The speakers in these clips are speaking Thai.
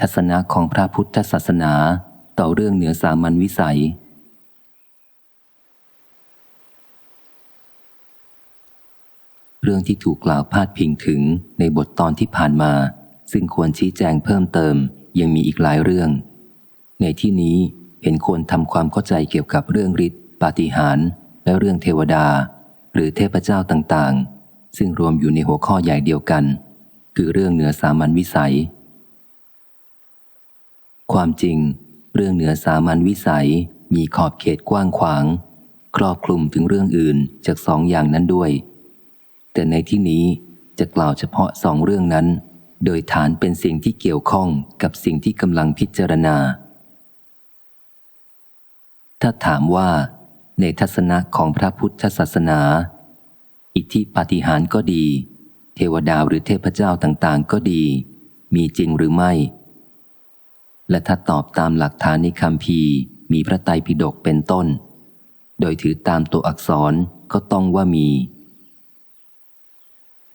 ทัศนะของพระพุทธศาสนาต่อเรื่องเหนือสามัญวิสัย เรื่องที่ถูกกล่าวพาดพิงถึงในบทตอนที่ผ่านมา ซึ่งควรชี้แจงเพิ่มเติมยังมีอีกหลายเรื่อง ในที่นี้เห็นควรทำความเข้าใจเกี่ยวกับเรื่องฤทธิ์ปาฏิหาริย์และเรื่องเทวดา หรือเทพเจ้าต่างๆ ซึ่งรวมอยู่ในหัวข้อใหญ่เดียวกัน คือเรื่องเหนือสามัญวิสัย ความจริง เรื่องเหนือสามัญวิสัยมีขอบเขตกว้างขวาง ครอบคลุมถึงเรื่องอื่นจากสองอย่างนั้นด้วย แต่ในที่นี้จะกล่าวเฉพาะสองเรื่องนั้น โดยฐานเป็นสิ่งที่เกี่ยวข้องกับสิ่งที่กำลังพิจารณา ถ้าถามว่า ในทัศนะของพระพุทธศาสนา อิทธิปาฏิหาริย์ก็ดี เทวดาหรือเทพเจ้าต่างๆ ก็ดี มีจริงหรือไม่ และถ้าตอบตามหลักฐานในคำพีมีพระไตรปิฎกเป็นต้น โดยถือตามตัวอักษรก็ต้องว่ามี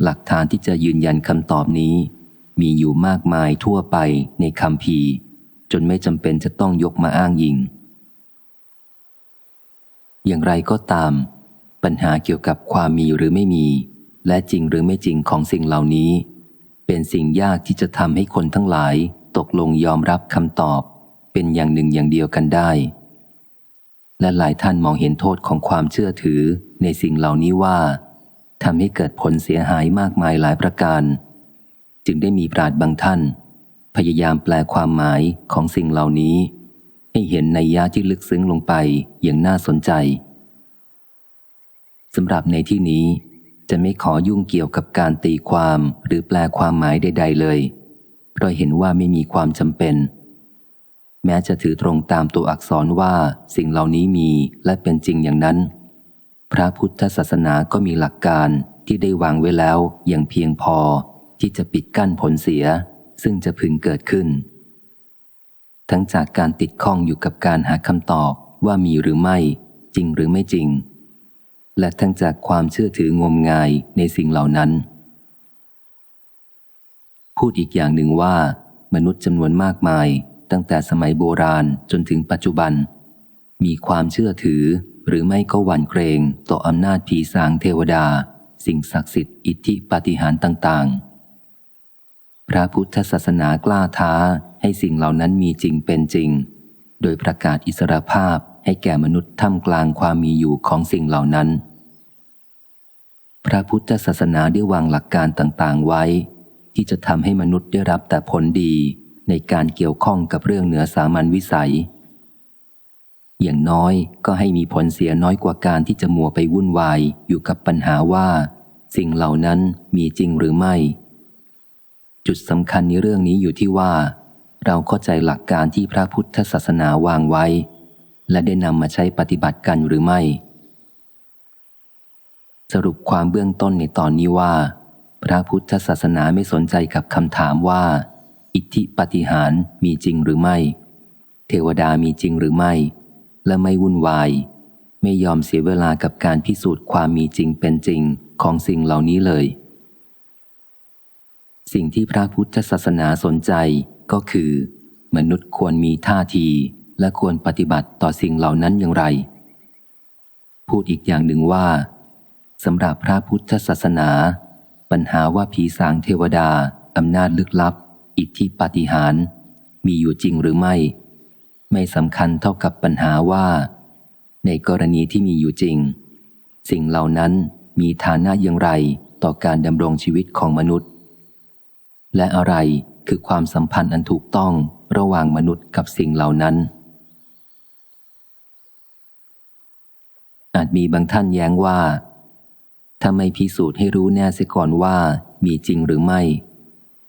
หลักฐานที่จะยืนยันคำตอบนี้ มีอยู่มากมายทั่วไปในคำพีจนไม่จำเป็นจะต้องยกมาอ้างอิง อย่างไรก็ตาม ปัญหาเกี่ยวกับความมีหรือไม่มี และจริงหรือไม่จริงของสิ่งเหล่านี้ เป็นสิ่งยากที่จะทำให้คนทั้งหลาย ตกลงยอมรับคำตอบเป็นอย่างหนึ่งอย่างเดียวกันได้ และหลายท่านมองเห็นโทษของความเชื่อถือในสิ่งเหล่านี้ว่าทำให้เกิดผลเสียหายมากมายหลายประการ จึงได้มีปราดบางท่าน พยายามแปลความหมายของสิ่งเหล่านี้ ให้เห็นในยะที่ลึกซึ้งลงไปอย่างน่าสนใจสำหรับในที่นี้จะไม่ขอยุ่งเกี่ยวกับการตีความหรือแปลความหมายใด ๆ เลย เพราะเห็นว่าไม่มีความจำเป็น แม้จะถือตรงตามตัวอักษรว่าสิ่งเหล่านี้มีและเป็นจริงอย่างนั้น พระพุทธศาสนาก็มีหลักการที่ได้วางไว้แล้วอย่างเพียงพอที่จะปิดกั้นผลเสีย ซึ่งจะพึงเกิดขึ้น ทั้งจากการติดข้องอยู่กับการหาคำตอบว่ามีหรือไม่ จริงหรือไม่จริง และทั้งจากความเชื่อถืองมงายในสิ่งเหล่านั้น พูดอีกอย่างหนึ่งว่า มนุษย์จำนวนมากมาย ตั้งแต่สมัยโบราณจนถึงปัจจุบัน มีความเชื่อถือหรือไม่ก็หวั่นเกรงต่ออำนาจผีสางเทวดา สิ่งศักดิ์สิทธิ์อิทธิปาฏิหาริย์ต่าง ๆ พระพุทธศาสนากล้าท้าให้สิ่งเหล่านั้นมีจริงเป็นจริง โดยประกาศอิสรภาพให้แก่มนุษย์ท่ามกลางความมีอยู่ของสิ่งเหล่านั้น พระพุทธศาสนาได้วางหลักการต่างๆไว้ ที่จะทำให้มนุษย์ได้รับแต่ผลดีในการเกี่ยวข้องกับเรื่องเหนือสามัญวิสัย อย่างน้อยก็ให้มีผลเสียน้อยกว่าการที่จะมัวไปวุ่นวายอยู่กับปัญหาว่า สิ่งเหล่านั้นมีจริงหรือไม่ จุดสำคัญในเรื่องนี้อยู่ที่ว่า เราเข้าใจหลักการที่พระพุทธศาสนาวางไว้ และได้นำมาใช้ปฏิบัติกันหรือไม่ สรุปความเบื้องต้นในตอนนี้ว่า พระพุทธศาสนาไม่สนใจกับคำถามว่า อิทธิปฏิหารมีจริงหรือไม่ เทวดามีจริงหรือไม่ และไม่วุ่นวาย ไม่ยอมเสียเวลากับการพิสูจน์ความมีจริงเป็นจริงของสิ่งเหล่านี้เลย สิ่งที่พระพุทธศาสนาสนใจก็คือ มนุษย์ควรมีท่าทีและควรปฏิบัติต่อสิ่งเหล่านั้นอย่างไร พูดอีกอย่างหนึ่งว่าสำหรับพระพุทธศาสนา ปัญหาว่าผีสางเทวดา อำนาจลึกลับ อิทธิปาฏิหาริย์มีอยู่จริงหรือไม่ ไม่สำคัญเท่ากับปัญหาว่า ในกรณีที่มีอยู่จริง สิ่งเหล่านั้นมีฐานะอย่างไรต่อการดำรงชีวิตของมนุษย์ และอะไรคือความสัมพันธ์อันถูกต้องระหว่างมนุษย์กับสิ่งเหล่านั้น อาจมีบางท่านแย้งว่า ถ้าไม่พิสูจน์ให้รู้แน่เสียก่อนว่ามีจริงหรือไม่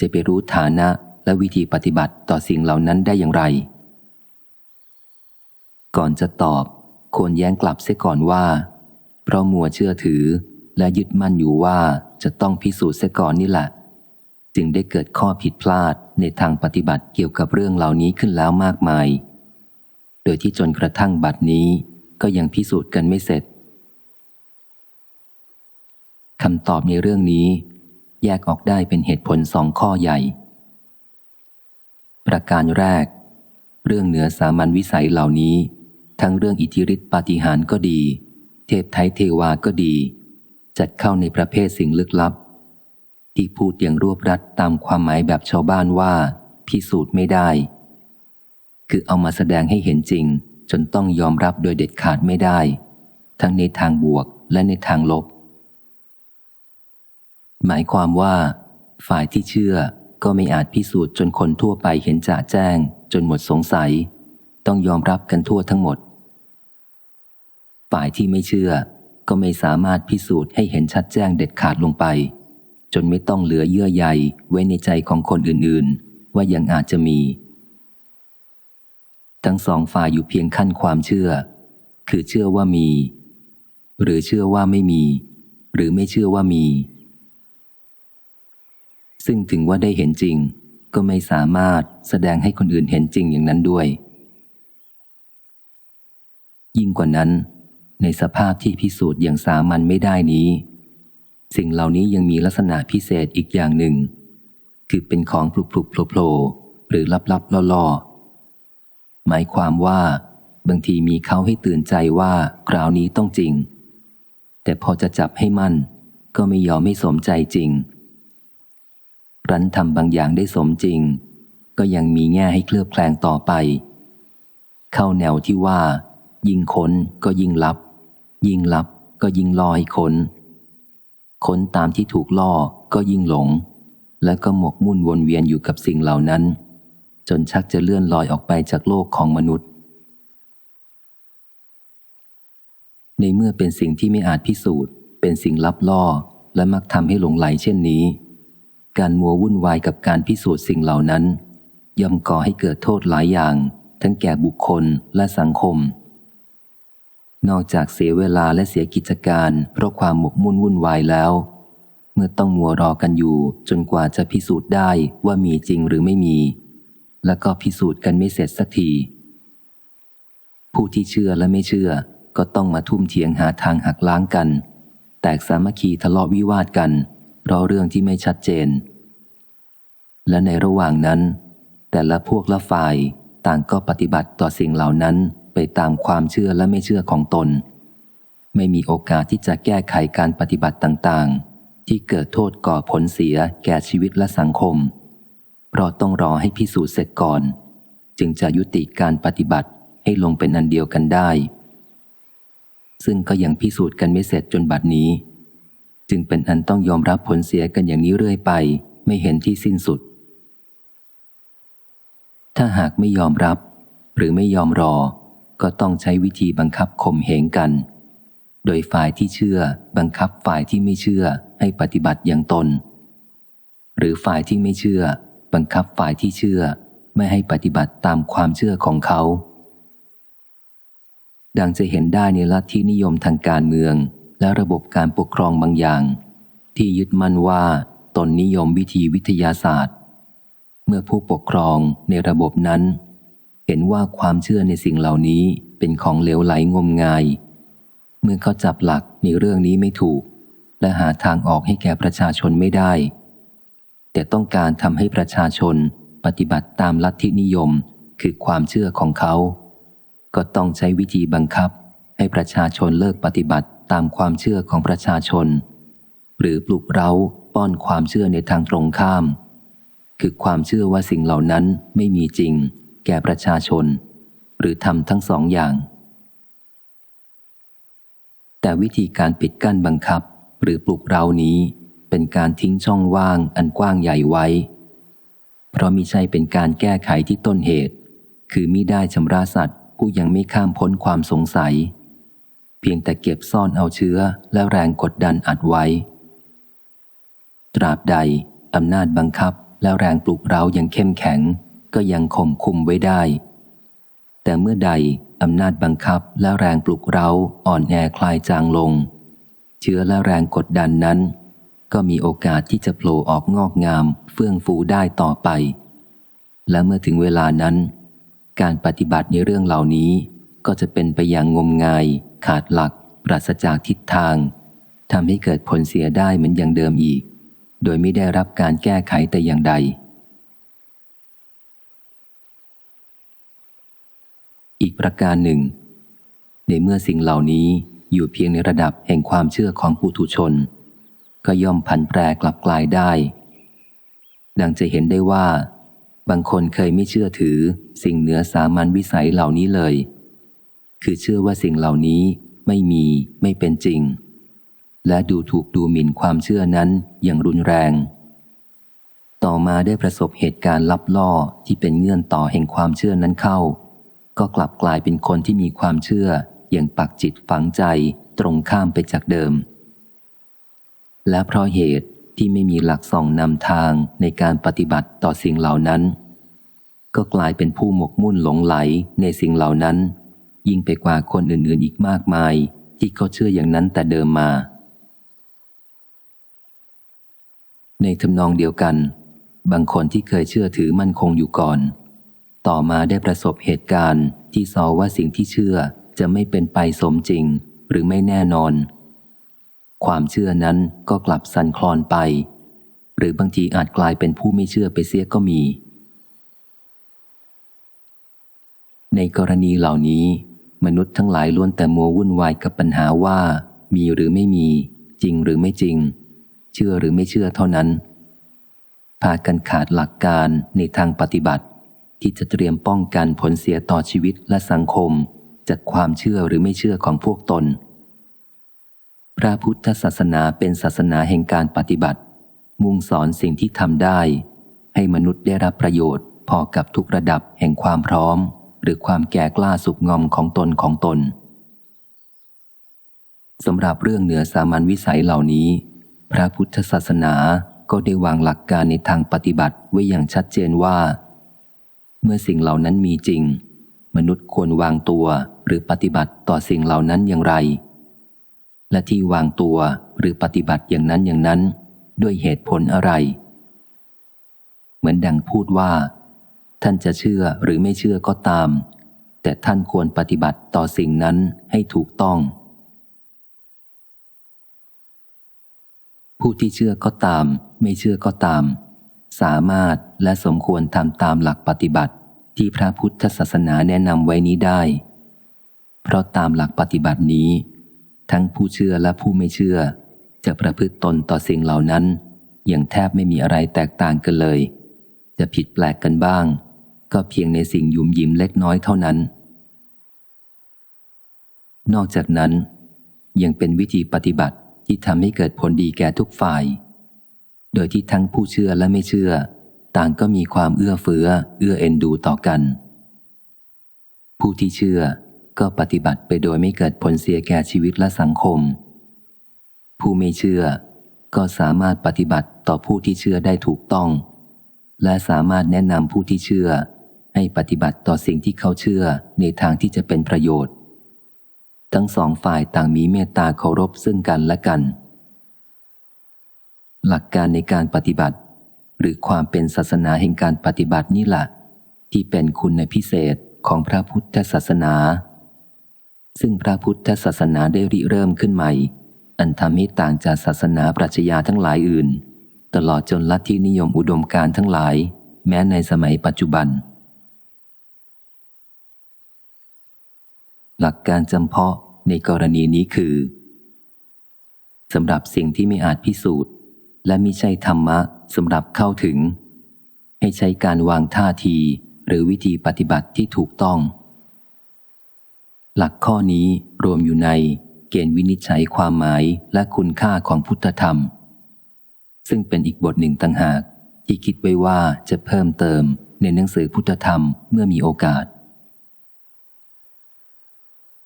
จะไปรู้ฐานะและวิธีปฏิบัติต่อสิ่งเหล่านั้นได้อย่างไร ก่อนจะตอบ ควรแย้งกลับเสียก่อนว่า เพราะมัวเชื่อถือและยึดมั่นอยู่ว่าจะต้องพิสูจน์เสียก่อนนี่แหละ จึงได้เกิดข้อผิดพลาดในทางปฏิบัติเกี่ยวกับเรื่องเหล่านี้ขึ้นแล้วมากมาย โดยที่จนกระทั่งบัดนี้ก็ยังพิสูจน์กันไม่เสร็จ คำตอบในเรื่องนี้ แยกออกได้เป็นเหตุผลสองข้อใหญ่ ประการแรก เรื่องเหนือสามัญวิสัยเหล่านี้ ทั้งเรื่องอิทธิฤทธิปาฏิหาริย์ก็ดี เทพไทยเทวาก็ดี จัดเข้าในประเภทสิ่งลึกลับ ที่พูดอย่างรวบรัดตามความหมายแบบชาวบ้านว่า พิสูจน์ไม่ได้ คือเอามาแสดงให้เห็นจริง จนต้องยอมรับโดยเด็ดขาดไม่ได้ ทั้งในทางบวกและในทางลบ หมายความว่า ฝ่ายที่เชื่อก็ไม่อาจพิสูจน์จนคนทั่วไปเห็นจ่าแจ้ง จนหมดสงสัย ต้องยอมรับกันทั่วทั้งหมด ฝ่ายที่ไม่เชื่อก็ไม่สามารถพิสูจน์ให้เห็นชัดแจ้งเด็ดขาดลงไป จนไม่ต้องเหลือเยื่อใยไว้ในใจของคนอื่นๆ ว่ายังอาจจะมี ทั้งสองฝ่ายอยู่เพียงขั้นความเชื่อ คือเชื่อว่ามี หรือเชื่อว่าไม่มี หรือไม่เชื่อว่ามี ซึ่งถึงว่าได้เห็นจริง ก็ไม่สามารถแสดงให้คนอื่นเห็นจริงอย่างนั้นด้วย ยิ่งกว่านั้น ในสภาพที่พิสูจน์อย่างสามัญไม่ได้นี้ สิ่งเหล่านี้ยังมีลักษณะพิเศษอีกอย่างหนึ่ง คือเป็นของปลุกปลุกโผล่โผล่หรือลับลับล่อล่อหมายความว่า บางทีมีเขาให้ตื่นใจว่าคราวนี้ต้องจริง แต่พอจะจับให้มั่น ก็ไม่ยอมไม่สมใจจริง รันทำบางอย่างได้สมจริง ก็ยังมีแง่ให้เคลือบแคลงต่อไป เข้าแนวที่ว่า ยิ่งค้นก็ยิ่งลับ ยิ่งลับก็ยิ่งลอยค้น ค้นตามที่ถูกล่อก็ยิ่งหลง และก็หมกมุ่นวนเวียนอยู่กับสิ่งเหล่านั้น จนชักจะเลื่อนลอยออกไปจากโลกของมนุษย์ ในเมื่อเป็นสิ่งที่ไม่อาจพิสูจน์ เป็นสิ่งลับล่อและมักทำให้หลงไหลเช่นนี้ การมัววุ่นวายกับการพิสูจน์สิ่งเหล่านั้น ย่อมก่อให้เกิดโทษหลายอย่าง ทั้งแก่บุคคลและสังคม นอกจากเสียเวลาและเสียกิจการ เพราะความหมกมุ่นวุ่นวายแล้ว เมื่อต้องมัวรอกันอยู่ จนกว่าจะพิสูจน์ได้ว่ามีจริงหรือไม่มี แล้วก็พิสูจน์กันไม่เสร็จสักที ผู้ที่เชื่อและไม่เชื่อ ก็ต้องมาทุ่มเทียงหาทางหักล้างกัน แตกสามัคคีทะเลาะวิวาทกัน เพราะเรื่องที่ไม่ชัดเจน และในระหว่างนั้น แต่ละพวกละฝ่ายต่างก็ปฏิบัติต่อสิ่งเหล่านั้นไปตามความเชื่อและไม่เชื่อของตน ไม่มีโอกาสที่จะแก้ไขการปฏิบัติต่างๆ ที่เกิดโทษก่อผลเสียแก่ชีวิตและสังคม เพราะต้องรอให้พิสูจน์เสร็จก่อน จึงจะยุติการปฏิบัติให้ลงเป็นอันเดียวกันได้ ซึ่งก็ยังพิสูจน์กันไม่เสร็จจนบัดนี้ จึงเป็นอันต้องยอมรับผลเสียกันอย่างนี้เรื่อยไป ไม่เห็นที่สิ้นสุด ถ้าหากไม่ยอมรับ หรือไม่ยอมรอ ก็ต้องใช้วิธีบังคับข่มเหงกัน โดยฝ่ายที่เชื่อบังคับฝ่ายที่ไม่เชื่อให้ปฏิบัติอย่างตน หรือฝ่ายที่ไม่เชื่อ บังคับฝ่ายที่เชื่อไม่ให้ปฏิบัติตามความเชื่อของเขา ดังจะเห็นได้ในลัทธินิยมทางการเมือง และระบบการปกครองบางอย่าง ที่ยึดมั่นว่าตนนิยมวิธีวิทยาศาสตร์ เมื่อผู้ปกครองในระบบนั้น เห็นว่าความเชื่อในสิ่งเหล่านี้เป็นของเหลวไหลงมงาย เมื่อเขาจับหลักในเรื่องนี้ไม่ถูก และหาทางออกให้แก่ประชาชนไม่ได้ แต่ต้องการทำให้ประชาชนปฏิบัติตามลัทธินิยมคือความเชื่อของเขา ก็ต้องใช้วิธีบังคับให้ประชาชนเลิกปฏิบัติ ตามความเชื่อของประชาชน หรือปลุกเร้าป้อนความเชื่อในทางตรงข้าม คือความเชื่อว่าสิ่งเหล่านั้นไม่มีจริง แก่ประชาชน หรือทำทั้งสองอย่าง แต่วิธีการปิดกั้นบังคับ หรือปลุกเรานี้เป็นการทิ้งช่องว่างอันกว้างใหญ่ไว้ เพราะมิใช่เป็นการแก้ไขที่ต้นเหตุ คือมิได้ชำระสัตว์ผู้ยังไม่ข้ามพ้นความสงสัย พียงแต่เก็บซ่อนเอาเชื้อและแรงกดดันอัดไว้ ตราบใดอำนาจบังคับและแรงปลุกเรายังเข้มแข็ง ก็ยังข่มคุมไว้ได้ แต่เมื่อใดอำนาจบังคับและแรงปลุกเราอ่อนแอคลายจางลง เชื้อและแรงกดดันนั้น ก็มีโอกาสที่จะโผล่ออกงอกงาม เฟื่องฟูได้ต่อไป และเมื่อถึงเวลานั้น การปฏิบัติในเรื่องเหล่านี้ก็จะเป็นไปอย่างงมงาย ขาดหลัก ปราศจากทิศทางทำให้เกิดผลเสียได้เหมือนอย่างเดิมอีก โดยไม่ได้รับการแก้ไขแต่อย่างใด อีกประการหนึ่ง ในเมื่อสิ่งเหล่านี้อยู่เพียงในระดับแห่งความเชื่อของปุถุชน ก็ย่อมผันแปรกลับกลายได้ ดังจะเห็นได้ว่า บางคนเคยไม่เชื่อถือสิ่งเหนือสามัญวิสัยเหล่านี้เลย คือเชื่อว่าสิ่งเหล่านี้ไม่มีไม่เป็นจริง และดูถูกดูหมิ่นความเชื่อนั้นอย่างรุนแรง ต่อมาได้ประสบเหตุการณ์ลับล่อที่เป็นเงื่อนต่อแห่งความเชื่อนั้นเข้า ก็กลับกลายเป็นคนที่มีความเชื่ออย่างปักจิตฝังใจตรงข้ามไปจากเดิม และเพราะเหตุที่ไม่มีหลักส่องนำทางในการปฏิบัติต่อสิ่งเหล่านั้น ก็กลายเป็นผู้หมกมุ่นหลงไหลในสิ่งเหล่านั้น ยิ่งไปกว่าคนอื่นๆอีกมากมาย ที่เขาเชื่ออย่างนั้นแต่เดิมมา ในทำนองเดียวกัน บางคนที่เคยเชื่อถือมั่นคงอยู่ก่อน ต่อมาได้ประสบเหตุการณ์ที่สอว่าสิ่งที่เชื่อจะไม่เป็นไปสมจริงหรือไม่แน่นอน ความเชื่อนั้นก็กลับสั่นคลอนไป หรือบางทีอาจกลายเป็นผู้ไม่เชื่อไปเสียก็มีในกรณีเหล่านี้ มนุษย์ทั้งหลายล้วนแต่มัววุ่นวายกับปัญหาว่า มีหรือไม่มี จริงหรือไม่จริง เชื่อหรือไม่เชื่อเท่านั้น พากันขาดหลักการในทางปฏิบัติ ที่จะเตรียมป้องกันผลเสียต่อชีวิตและสังคม จากความเชื่อหรือไม่เชื่อของพวกตน พระพุทธศาสนาเป็นศาสนาแห่งการปฏิบัติ มุ่งสอนสิ่งที่ทำได้ ให้มนุษย์ได้รับประโยชน์พอกับทุกระดับแห่งความพร้อม หรือความแก่กล้าสุกงอมของตนของตนสำหรับเรื่องเหนือสามัญวิสัยเหล่านี้ พระพุทธศาสนาก็ได้วางหลักการในทางปฏิบัติไว้อย่างชัดเจนว่า เมื่อสิ่งเหล่านั้นมีจริง มนุษย์ควรวางตัวหรือปฏิบัติต่อสิ่งเหล่านั้นอย่างไร และที่วางตัวหรือปฏิบัติอย่างนั้นอย่างนั้น ด้วยเหตุผลอะไร เหมือนดังพูดว่า ท่านจะเชื่อหรือไม่เชื่อก็ตาม แต่ท่านควรปฏิบัติต่อสิ่งนั้นให้ถูกต้อง ผู้ที่เชื่อก็ตาม ไม่เชื่อก็ตาม สามารถและสมควรทำตามหลักปฏิบัติที่พระพุทธศาสนาแนะนำไว้นี้ได้ เพราะตามหลักปฏิบัตินี้ ทั้งผู้เชื่อและผู้ไม่เชื่อ จะประพฤติตนต่อสิ่งเหล่านั้น อย่างแทบไม่มีอะไรแตกต่างกันเลย จะผิดแปลกกันบ้าง ก็เพียงในสิ่งยุ่มยิ้มเล็กน้อยเท่านั้น นอกจากนั้น ยังเป็นวิธีปฏิบัติที่ทำให้เกิดผลดีแก่ทุกฝ่าย โดยที่ทั้งผู้เชื่อและไม่เชื่อ ต่างก็มีความเอื้อเฟื้อ เอื้อเอ็นดูต่อกัน ผู้ที่เชื่อก็ปฏิบัติไปโดยไม่เกิดผลเสียแก่ชีวิตและสังคม ผู้ไม่เชื่อก็สามารถปฏิบัติต่อผู้ที่เชื่อได้ถูกต้อง และสามารถแนะนำผู้ที่เชื่อ ให้ปฏิบัติต่อสิ่งที่เขาเชื่อในทางที่จะเป็นประโยชน์ ทั้งสองฝ่ายต่างมีเมตตาเคารพซึ่งกันและกัน หลักการในการปฏิบัติ หรือความเป็นศาสนาแห่งการปฏิบัตินี่แหละที่เป็นคุณพิเศษของพระพุทธศาสนา ซึ่งพระพุทธศาสนาได้ริเริ่มขึ้นใหม่ อันทำให้ต่างจากศาสนาปรัชญาทั้งหลายอื่น ตลอดจนลัทธินิยมอุดมการทั้งหลาย แม้ในสมัยปัจจุบัน หลักการจำเพาะในกรณีนี้คือสำหรับสิ่งที่ไม่อาจพิสูจน์ และมิใช่ธรรมะสำหรับเข้าถึง ให้ใช้การวางท่าทีหรือวิธีปฏิบัติที่ถูกต้อง หลักข้อนี้รวมอยู่ในเกณฑ์วินิจฉัยความหมายและคุณค่าของพุทธธรรม ซึ่งเป็นอีกบทหนึ่งต่างหากที่คิดไว้ว่าจะเพิ่มเติมในหนังสือพุทธธรรมเมื่อมีโอกาส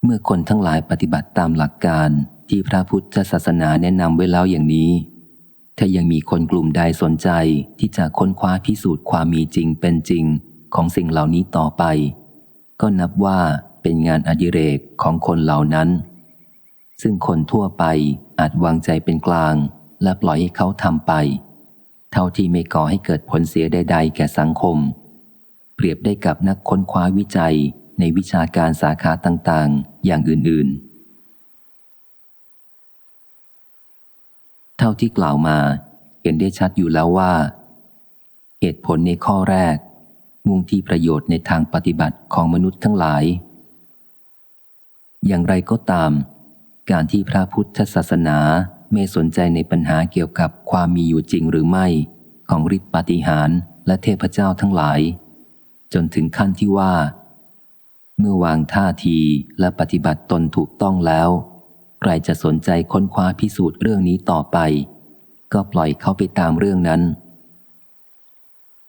เมื่อคนทั้งหลายปฏิบัติตามหลักการที่พระพุทธศาสนาแนะนำไว้แล้วอย่างนี้ ถ้ายังมีคนกลุ่มใดสนใจที่จะค้นคว้าพิสูจน์ความมีจริงเป็นจริงของสิ่งเหล่านี้ต่อไป ก็นับว่าเป็นงานอดิเรกของคนเหล่านั้น ซึ่งคนทั่วไปอาจวางใจเป็นกลาง และปล่อยให้เขาทำไป เท่าที่ไม่ก่อให้เกิดผลเสียใดๆแก่สังคม เปรียบได้กับนักค้นคว้าวิจัย ในวิชาการสาขาต่างๆ อย่างอื่น ๆ เท่าที่กล่าวมา เห็นได้ชัดอยู่แล้วว่า เหตุผลในข้อแรก มุ่งที่ประโยชน์ในทางปฏิบัติของมนุษย์ทั้งหลาย อย่างไรก็ตาม การที่พระพุทธศาสนาไม่สนใจในปัญหาเกี่ยวกับความมีอยู่จริงหรือไม่ ของฤทธิปฏิหารและเทพเจ้าทั้งหลาย จนถึงขั้นที่ว่า เมื่อวางท่าทีและปฏิบัติตนถูกต้องแล้ว ใครจะสนใจค้นคว้าพิสูจน์เรื่องนี้ต่อไป ก็ปล่อยเข้าไปตามเรื่องนั้น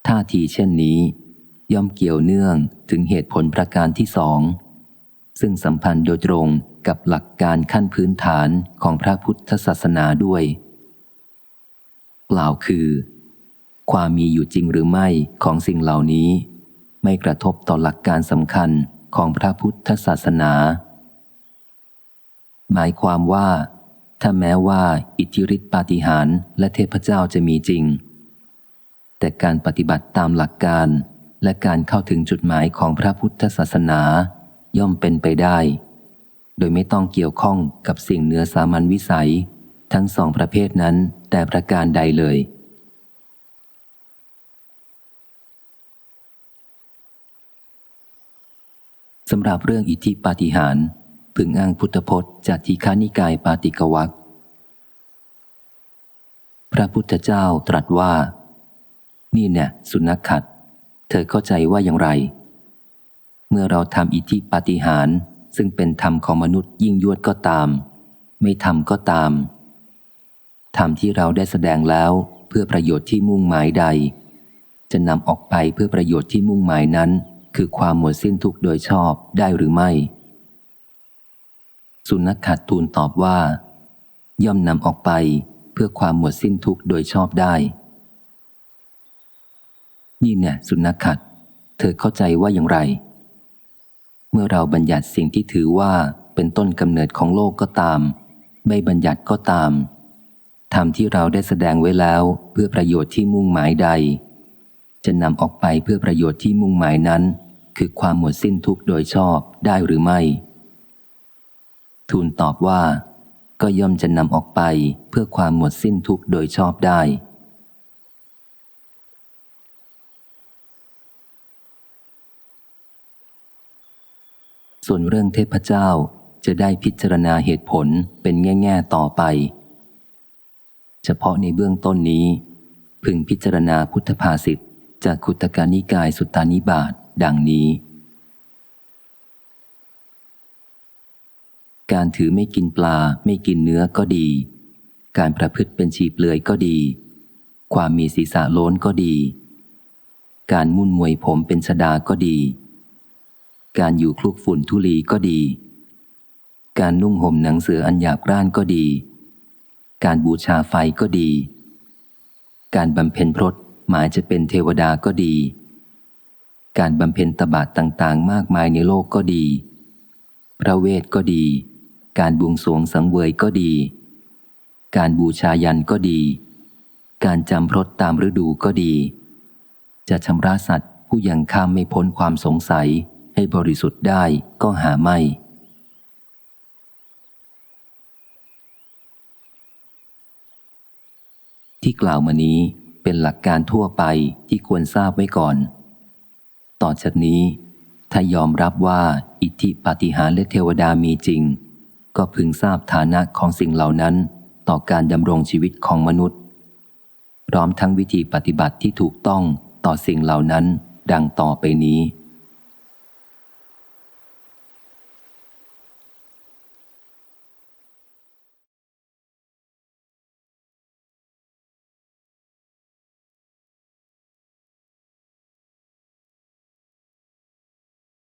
ท่าทีเช่นนี้ ย่อมเกี่ยวเนื่องถึงเหตุผลประการที่สอง ซึ่งสัมพันธ์โดยตรงกับหลักการขั้นพื้นฐานของพระพุทธศาสนาด้วย กล่าวคือ ความมีอยู่จริงหรือไม่ของสิ่งเหล่านี้ ไม่กระทบต่อหลักการสำคัญ ของพระพุทธศาสนา หมายความว่า ถ้าแม้ว่าอิทธิฤทธิปาฏิหาริย์และเทพเจ้าจะมีจริง แต่การปฏิบัติตามหลักการและการเข้าถึงจุดหมายของพระพุทธศาสนา ย่อมเป็นไปได้ โดยไม่ต้องเกี่ยวข้องกับสิ่งเหนือสามัญวิสัย ทั้งสองประเภทนั้นแต่ประการใดเลย สำหรับเรื่องอิทธิปาฏิหาริย์พึงอ้างพุทธพจน์จากทีฆานิกายปาติกวักพระพุทธเจ้าตรัสว่า นี่เนี่ยสุนัขขัด เธอเข้าใจว่าอย่างไร เมื่อเราทำอิทธิปาฏิหาริย์ซึ่งเป็นธรรมของมนุษย์ยิ่งยวดก็ตาม ไม่ทำก็ตามธรรมที่เราได้แสดงแล้วเพื่อประโยชน์ที่มุ่งหมายใด จะนำออกไปเพื่อประโยชน์ที่มุ่งหมายนั้น คือความหมดสิ้นทุกโดยชอบได้หรือไม่ สุนัขขัดทูลตอบว่า ย่อมนำออกไปเพื่อความหมดสิ้นทุกโดยชอบได้ นี่เนี่ยสุนัขขัด เธอเข้าใจว่าอย่างไร เมื่อเราบัญญัติสิ่งที่ถือว่าเป็นต้นกำเนิดของโลกก็ตาม ไม่บัญญัติก็ตามธรรมที่เราได้แสดงไว้แล้วเพื่อประโยชน์ที่มุ่งหมายใด จะนำออกไปเพื่อประโยชน์ที่มุ่งหมายนั้น คือความหมดสิ้นทุกข์โดยชอบได้หรือไม่ ทูลตอบว่า ก็ย่อมจะนำออกไปเพื่อความหมดสิ้นทุกข์โดยชอบได้ ส่วนเรื่องเทพเจ้าจะได้พิจารณาเหตุผลเป็นแง่ๆต่อไป เฉพาะในเบื้องต้นนี้ พึงพิจารณาพุทธภาษิต จากคุตการนิกายสุตตานิบาตดังนี้ การถือไม่กินปลาไม่กินเนื้อก็ดี การประพฤติเป็นชีเปลือยก็ดี ความมีศีรษะโล้นก็ดี การมุ่นมวยผมเป็นชดาก็ดี การอยู่คลุกฝุ่นทุลีก็ดี การนุ่งห่มหนังเสืออันหยาบกร้านก็ดี การบูชาไฟก็ดี การบำเพ็ญพรต หมายจะเป็นเทวดาก็ดี การบำเพ็ญตบะต่างๆ มากมายในโลกก็ดี พระเวทก็ดี การบวงสรวงสังเวยก็ดี การบูชายันก็ดี การจำพรตตามฤดูก็ดี จะชำระสัตว์ผู้ยังข้ามไม่พ้นความสงสัยให้บริสุทธิ์ได้ก็หาไม่ที่กล่าวมานี้ เป็นหลักการทั่วไปที่ควรทราบไว้ก่อน ต่อจากนี้ ถ้ายอมรับว่าอิทธิปาฏิหาริย์และเทวดามีจริง ก็พึงทราบฐานะของสิ่งเหล่านั้นต่อการดำรงชีวิตของมนุษย์ พร้อมทั้งวิธีปฏิบัติที่ถูกต้องต่อสิ่งเหล่านั้นดังต่อไปนี้